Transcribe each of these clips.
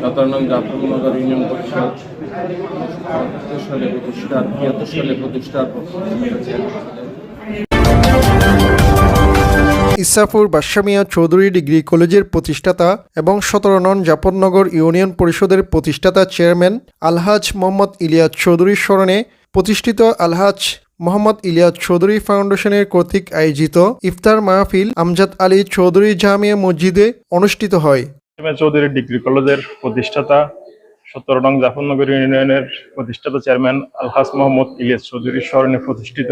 সতেরো নং জাফরনগর ইউনিয়ন পরিষদ। সালে প্রতিষ্ঠা তিয়াত্তর সালে প্রতিষ্ঠার ইসাফুর বাদশামিয়া চৌধুরী ডিগ্রি কলেজের প্রতিষ্ঠাতা এবং সতেরো নন জাপননগর ইউনিয়ন পরিষদের প্রতিষ্ঠাতা চেয়ারম্যান আলহাজ মোহাম্মদ ইলিয়াস চৌধুরীর স্মরণে প্রতিষ্ঠিত আলহাজ মোহাম্মদ ইলিয়াস চৌধুরী ফাউন্ডেশনের কর্তৃক আয়োজিত ইফতার মাহফিল আমজাদ আলী চৌধুরী জামিয়া মসজিদে অনুষ্ঠিত হয়। চৌধুরী ডিগ্রি কলেজের প্রতিষ্ঠাতা সত্তর নং জাফরনগর ইউনিয়নের প্রতিষ্ঠাতা চেয়ারম্যান আলহাস মোহাম্মদ ইলিয়াস চৌধুরীর স্মরণে প্রতিষ্ঠিত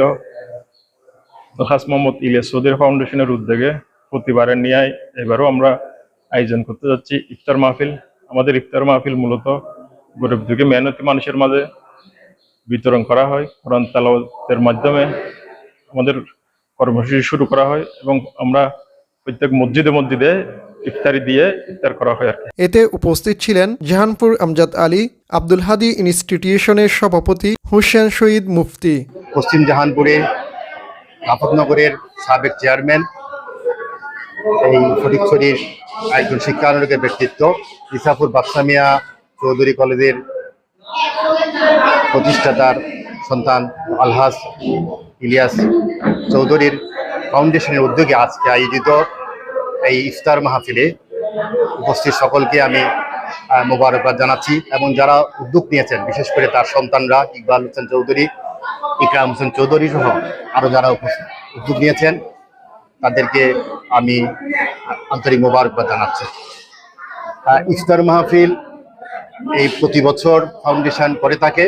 আলহাস মোহাম্মদ ইলিয়াস চৌধুরী ফাউন্ডেশনের উদ্যোগে প্রতিবারের ন্যায় এবারও আমরা আয়োজন করতে যাচ্ছি ইফতার মাহফিল। আমাদের ইফতার মাহফিল মূলত গরিব দুঃখী, মেহনতি মানুষের মাঝে বিতরণ করা হয়, কোরআন তালাওয়াতের মাধ্যমে আমাদের কর্মসূচি শুরু করা হয় এবং আমরা প্রত্যেক মসজিদে মসজিদে ইফতারি দিয়ে ইফতার করা হয় আর এতে উপস্থিত ছিলেন জাহানপুর আমজাদ আলী আব্দুল হাদি ইনস্টিটিউশনের সভাপতি হুসেন শহীদ মুফতি। পশ্চিম জাহানপুরে আফতনগরের সাবেক চেয়ারম্যান এই ফটিকছড়ির একজন শিক্ষানুরোগের ব্যক্তিত্ব ইসাফুর বাদশামিয়া চৌধুরী কলেজের প্রতিষ্ঠাতার সন্তান আলহাস ইলিয়াস চৌধুরীর ফাউন্ডেশনের উদ্যোগে আজকে আয়োজিত এই ইফতার মাহফিলে উপস্থিত সকলকে আমি মোবারকবাদ জানাচ্ছি এবং যারা উদ্যোগ নিয়েছেন, বিশেষ করে তার সন্তানরা, ইকবাল হোসেন চৌধুরী, ইকরাম হোসেন চৌধুরী সহ আরও যারা উদ্যোগ নিয়েছেন, তাদেরকে আমি আন্তরিক মোবারকবাদ জানাচ্ছি। ইফতার মাহফিল এই প্রতি বছর ফাউন্ডেশন করে থাকে।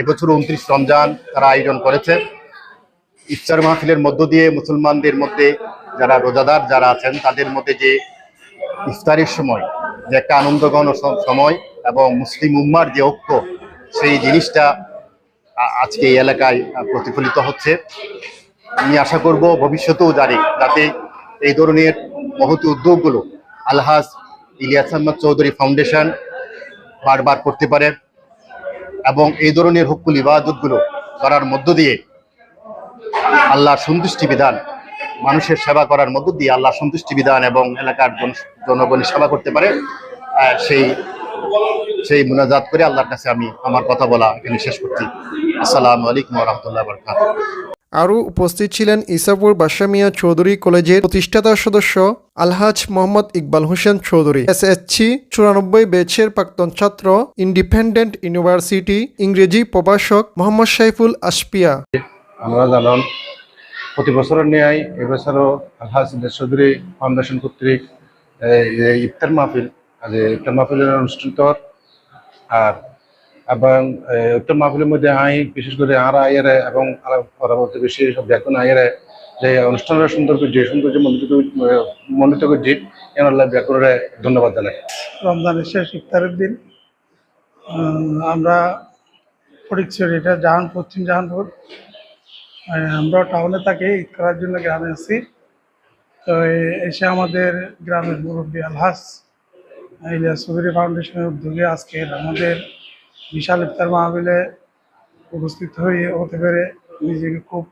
এবছর উনত্রিশ রমজান তারা আয়োজন করেছে। ইফতার মাহফিলের মধ্য দিয়ে মুসলমানদের মধ্যে যারা রোজাদার যারা আছেন, তাদের মধ্যে যে ইফতারের সময়, যে একটা আনন্দঘন সময় এবং মুসলিম উম্মার যে ঐক্য, সেই জিনিসটা আজকে এই এলাকায় প্রতিফলিত হচ্ছে। আমি আশা করব ভবিষ্যতেও জারি, যাতে এই ধরনের মহতি উদ্যোগগুলো আলহাজ ইলিয়াস আহমদ চৌধুরী ফাউন্ডেশন বারবার করতে পারে এবং এই ধরনের হকুল ইবাদতগুলো করার মধ্য দিয়ে আল্লাহর সন্তুষ্টি বিধান মানুষের সেবা করার মধ্য দিয়ে আল্লাহ সন্তুষ্টি বিধান এবং এলাকার জন- জনগণের সেবা করতে পারে। সেই সেই মুনাজাত করে আল্লাহর কাছে আমি আমার কথা বলা এখানে শেষ করছি। আসসালামু আলাইকুম রহমতুল্লাহ বরকাত আরও উপস্থিত ছিলেন ইসাপুর বাসামিয়া চৌধুরী কলেজের প্রতিষ্ঠাতা সদস্য আলহাজ মোহাম্মদ ইকবাল হোসেন চৌধুরী এসএসসি চুরানব্বই ব্যাচের প্রাক্তন ছাত্র ইন্ডিপেন্ডেন্ট ইউনিভার্সিটি ইংরেজি প্রভাষক মোহাম্মদ সাইফুল আশপিয়া। আমরা জানান প্রতি বছরের ন্যায় এবছরও আলহাজ চৌধুরী ফাউন্ডেশন কর্তৃক ইফতার মাহফিল ইফতার মাহফিলের অনুষ্ঠিত আর, এবং ইফতার মাহফিলের মধ্যে আই, বিশেষ করে আর আইয়ারে এবং পরবর্তী বেশি সব ব্যাকুন আইয়ারে যে অনুষ্ঠানের সুন্দর যে সৌন্দর্য মন্ডিত মন্ডিত করছি এনার ব্যাকুরে ধন্যবাদ জানাই। রমজানের শেষ ইফতারের দিন আমরা ফটিকছড়ি, এটা জাহান, পশ্চিম জাহানপুর আমরা টাউনে থাকি ঈদ করার জন্য গ্রামে আছি। তো এসে আমাদের গ্রামের মুরব্বী আলহাস ইলিয়াস চৌধুরী ফাউন্ডেশনের উদ্যোগে আজকে আমাদের বিশাল ইফতার মাহবিলে উপস্থিত হয়ে হতে পেরে নিজেকে খুব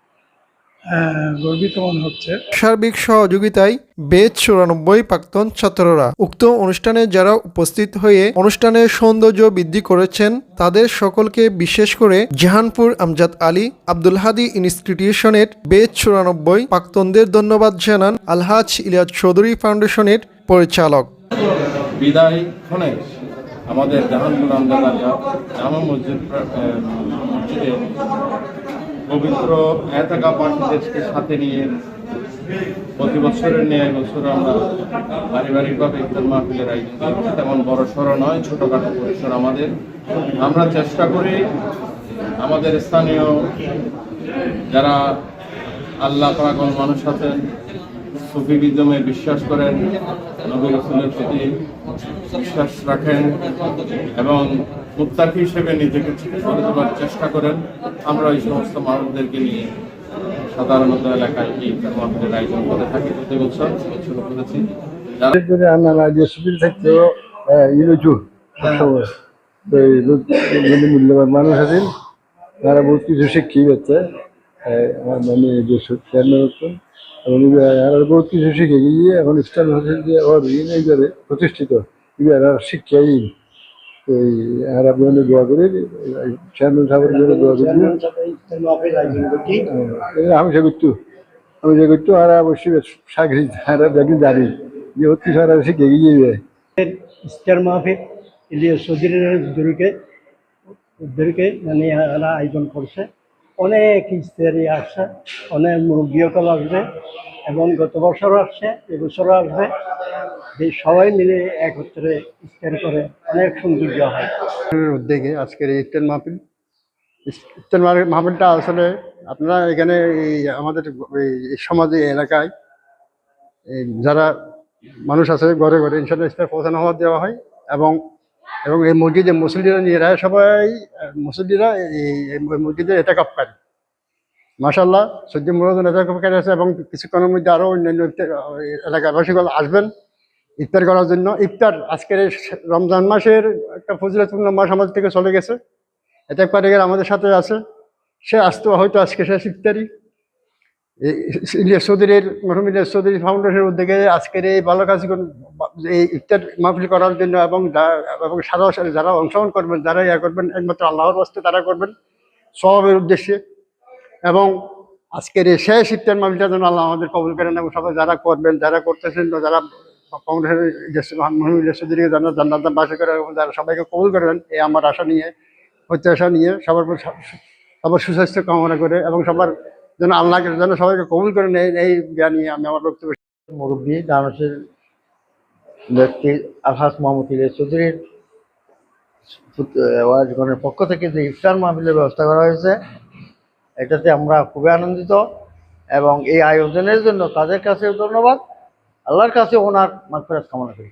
গর্বিত মনে হচ্ছে। সার্বিক সহযোগিতায় বেদ চুরানব্বই প্রাক্তন ছাত্ররা। উক্ত অনুষ্ঠানে যারা উপস্থিত হয়ে অনুষ্ঠানের সৌন্দর্য বৃদ্ধি করেছেন তাদের সকলকে বিশেষ করে জাহানপুর আমজাদ আলী আব্দুল হাদি ইনস্টিটিউশনের বেদ চুরানব্বই প্রাক্তনদের ধন্যবাদ জানান আলহাজ ইলিয়াস চৌধুরী ফাউন্ডেশনের পরিচালক। বিদায় ক্ষণে আমাদের জাহানপুর আমদাদা জামা মসজিদ মসজিদে পবিত্র এতাকা পার্টিদেরকে সাথে নিয়ে প্রতি বছরের ন্যায় বছর আমরা পারিবারিকভাবে ইফতার মাহফিলের আয়োজন করি তেমন বড় সড়ো নয়, ছোটখাটো পরিসর আমাদের। আমরা চেষ্টা করি আমাদের স্থানীয় যারা আল্লাহ পাগল মানুষ আছেন সুফি বিজমে বিশ্বাস করেন, নবী রসুলের প্রতি বিশ্বাস রাখেন এবং মুক্তাকি হিসেবে নিজেকে করে দেওয়ার চেষ্টা করেন। আমরা এই সমস্ত মানুষদেরকে নিয়ে সাধারণত এলাকায় এই মাহফিলের আয়োজন করে থাকি প্রতি বছর। শুরু করেছি। মূল্যবান মানুষ তারা বহুত কিছু শিক্ষি আমার মানে এবং কিছু শিখে গিয়ে এখন যে প্রতিষ্ঠিত। এরা শিক্ষাই এই আর আপনি অনেক দোয়া করে চেয়ারম্যান সাহেবের জন্য দোয়া করি। আমি সে করতো আমি যে করতো আর অবশ্যই সাগরি আর ব্যাগি জানি যে হচ্ছে সারা শিখে গিয়ে ইস্টার মাহফিল ইলিয়াস চৌধুরীর জুড়িকে ওদেরকে মানে এরা আয়োজন করছে। অনেক ইস্তারি আসছে অনেক মুরব্বীসকল আসবে এবং গত বছরও আসছে এবছরও আসবে। এই সবাই মিলে একত্রে ইস্তার করে অনেক সৌন্দর্য হয়। উদ্যোগে আজকের এই ইফতার মাহফিল। ইফতার মাহফিল- মাহফিলটা আসলে আপনারা এখানে আমাদের এই সমাজে এলাকায় যারা মানুষ আছে ঘরে ঘরে ইনশাল্লাহ ইফতার পৌঁছানো হওয়া দেওয়া হয় এবং এবং এই মসজিদে মুসল্লিরা নিজেরা সবাই আহ, মুসল্লিরা এই মসজিদে এটা কাপকারী মাসাল্লাহ সদ্য মুরদন এটা কাপকারী আছে এবং কিছুক্ষণের মধ্যে আরও অন্যান্য ইফতার- এলাকাবাসীগুলো আসবেন। ইফতার করার জন্য। ইফতার আজকের রমজান মাসের একটা ফজিলতপূর্ণ মাস আমাদের থেকে চলে গেছে। এটা কারিগর আমাদের সাথে আছে। সে আসতো, হয়তো আজকে শেষ ইফতারি। ইলিয়াস চৌধুরীর, মরহুম ইলিয়াস চৌধুরী ফাউন্ডেশনের উদ্যোগে আজকের এই ভালো কাজ এই ইফতার মাহফিল করার জন্য এবং এবং সারা যারা অংশগ্রহণ করবেন, যারা ইয়া করবেন, একমাত্র আল্লাহর বাস্তে তারা করবেন স্বভাবের উদ্দেশ্যে। এবং আজকের এই শেষ ইফতার মাহফিলটা যেন আল্লাহ আমাদের কবুল করেন এবং সবাই যারা করবেন, যারা করতেছেন যারা ফাউন্ডেশনের যারা জান্নাত বাসে করে যারা সবাইকে কবুল করেন এই আমার আশা নিয়ে, প্রত্যাশা নিয়ে সবার সবার সুস্বাস্থ্য কামনা করে এবং সবার যেন আল্লাহকে যেন সবাইকে কবুল করেন এই এই জ্ঞান নিয়ে আমি আমার বক্তব্য মুরব্বী দানসের ব্যক্তি আলহাস মোহাম্মদ ইলিয়াস চৌধুরীর ওয়াজগণের পক্ষ থেকে যে ইফতার মাহফিলের ব্যবস্থা করা হয়েছে, এটাতে আমরা খুবই আনন্দিত এবং এই আয়োজনের জন্য তাদের কাছেও ধন্যবাদ। আল্লাহর কাছে ওনার মাগফিরাত কামনা করি।